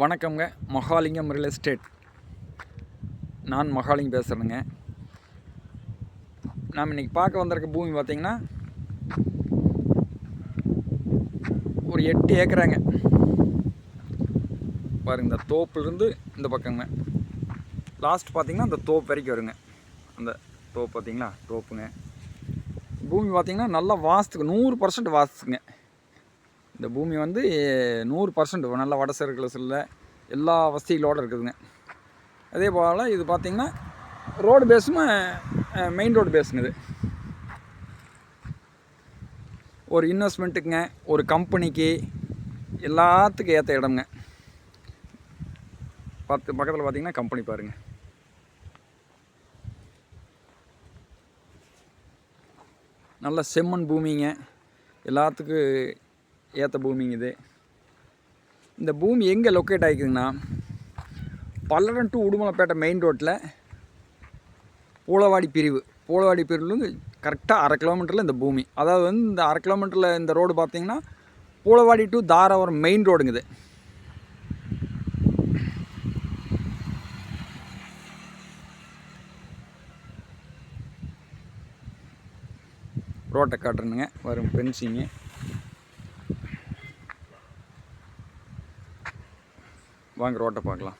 வணக்கம்ங்க. Mahalingam real estate நான் மகாலிங்கம் பேசுகிறேங்க நாம் இன்றைக்கி பார்க்க வந்திருக்க பூமி பார்த்திங்கன்னா ஒரு எட்டு ஏக்கராங்க. பாருங்க இந்த தோப்புலேருந்து இந்த பக்கங்க. லாஸ்ட் பார்த்திங்கன்னா அந்த தோப்பு வரைக்கும் வருங்க. அந்த தோப்பு பார்த்திங்களா? தோப்புங்க. பூமி பார்த்திங்கன்னா நல்லா வாஸ்துக்கு நூறு பர்சன்ட் வாஸ்துங்க. இந்த பூமி வந்து நூறு பர்சன்ட் நல்ல வட சர்க்கிள்ஸில் எல்லா வசதிகளோடு இருக்குதுங்க. அதே போல் இது பார்த்திங்கன்னா ரோடு பேஸும் மெயின் ரோடு பேஸுங்க இது. ஒரு இன்வெஸ்ட்மெண்ட்டுக்குங்க ஒரு கம்பெனிக்கு எல்லாத்துக்கும் ஏற்ற இடம்ங்க. பத்து பக்கத்தில் பார்த்திங்கன்னா கம்பெனி பாருங்கள் நல்ல செம்மண் பூமிங்க. எல்லாத்துக்கும் ஏற்ற பூமிங்க இது. இந்த பூமி எங்கே லொக்கேட் ஆகிக்குதுங்கன்னா பல்லடம் டு உடுமலைப்பேட்டை மெயின் ரோட்டில் பூளவாடி பிரிவு. பூளவாடி பிரிவுலேருந்து கரெக்டாக அரை கிலோமீட்டரில் இந்த பூமி. அதாவது வந்து இந்த அரை கிலோமீட்டரில் இந்த ரோடு பார்த்தீங்கன்னா பூளவாடி டு தாராபுரம் மெயின் ரோடுங்குது ரோட்டை காட்டுறனுங்க. வரும் பென்சிங்கு வாங்க ரோட்டை பார்க்கலாம்.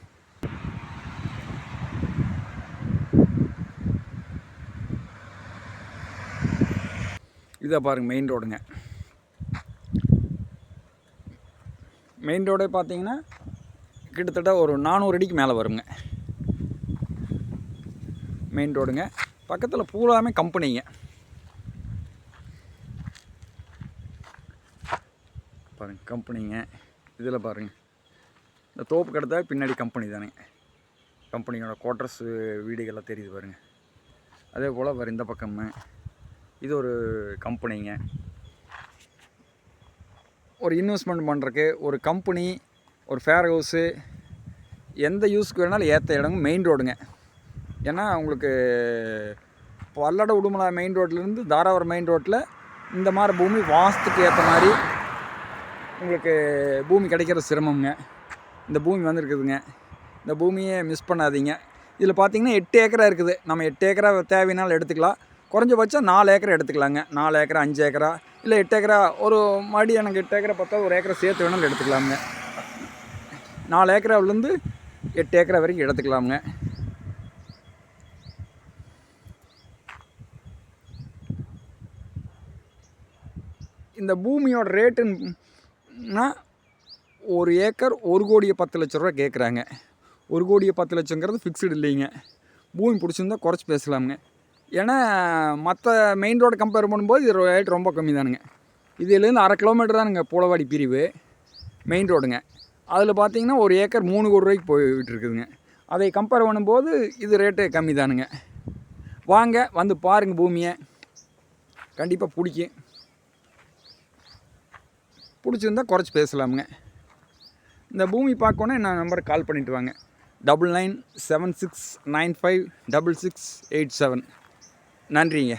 இதை பாருங்கள் மெயின் ரோடுங்க மெயின் ரோடே பார்த்தீங்கன்னா கிட்டத்தட்ட ஒரு நானூறு அடிக்கு மேலே வருங்க. மெயின் ரோடுங்க பக்கத்தில் பூராமே கம்பெனிங்க பாருங்க கம்பெனிங்க இதில் பாருங்கள் இந்த தோப்பு கடத்தா பின்னாடி கம்பெனி தானே. கம்பெனியோட குவார்ட்டர்ஸ் வீடுகள்லாம் தெரியுது பாருங்கள் அதே போல் வேறு இந்த பக்கம்னு இது ஒரு கம்பெனிங்க ஒரு இன்வெஸ்ட்மெண்ட் பண்ணுறக்கு ஒரு கம்பெனி ஒரு ஃபேர் ஹவுஸு எந்த யூஸ்க்கு வேணாலும் ஏற்ற இடங்க மெயின் ரோடுங்க ஏன்னா உங்களுக்கு பல்லட உடுமலை மெயின் ரோட்லேருந்து தாராபுரம் மெயின் ரோட்டில் இந்த மாதிரி பூமி வாஸ்துக்கு ஏற்ற மாதிரி உங்களுக்கு பூமி கிடைக்கிற சிரமம்ங்க. இந்த பூமி வந்துருக்குதுங்க. இந்த பூமியை மிஸ் பண்ணாதீங்க. இதில் பார்த்தீங்கன்னா எட்டு ஏக்கரா இருக்குது. நம்ம எட்டு ஏக்கரா தேவையினாலும் எடுத்துக்கலாம். குறைஞ்சபட்சம் நாலு ஏக்கரை எடுத்துக்கலாங்க. நாலு ஏக்கரா அஞ்சு ஏக்கரா இல்லை எட்டு ஏக்கரா ஒரு மடி எனக்கு எட்டு ஏக்கரை பார்த்தா ஒரு ஏக்கரை சேர்த்து வேணாலும் எடுத்துக்கலாமுங்க. நாலு ஏக்கராவிலேருந்து எட்டு ஏக்கரா வரைக்கும் எடுத்துக்கலாமுங்க. இந்த பூமியோட ரேட்டுன்னா ஒரு ஏக்கர் ஒரு கோடியை பத்து லட்ச ரூபா கேட்குறாங்க ஒரு கோடியை பத்து லட்சங்கிறது ஃபிக்ஸ்டு இல்லைங்க. பூமி பிடிச்சிருந்தா குறைச்சி பேசலாமுங்க. ஏன்னா மற்ற மெயின் ரோடு கம்பேர் பண்ணும்போது இது ரேட் ரொம்ப கம்மி தானுங்க இதுலேருந்து அரை கிலோமீட்டர் தானுங்க பூலவாடி பிரிவு மெயின் ரோடுங்க அதில் பார்த்தீங்கன்னா ஒரு ஏக்கர் மூணு கோடி ரூபாய்க்கு போயிட்டு இருக்குதுங்க அதை கம்பேர் பண்ணும்போது இது ரேட்டு கம்மி தானுங்க வாங்க வந்து பாருங்கள் பூமியை. கண்டிப்பாக பிடிக்கும். பிடிச்சிருந்தா குறைச்சி பேசலாமுங்க. இந்த பூமி பார்க்கணுன்னா என்ன நம்பருக்கு கால் பண்ணிவிட்டு வாங்க. Double nine seven six nine five double six eight seven நன்றிங்க.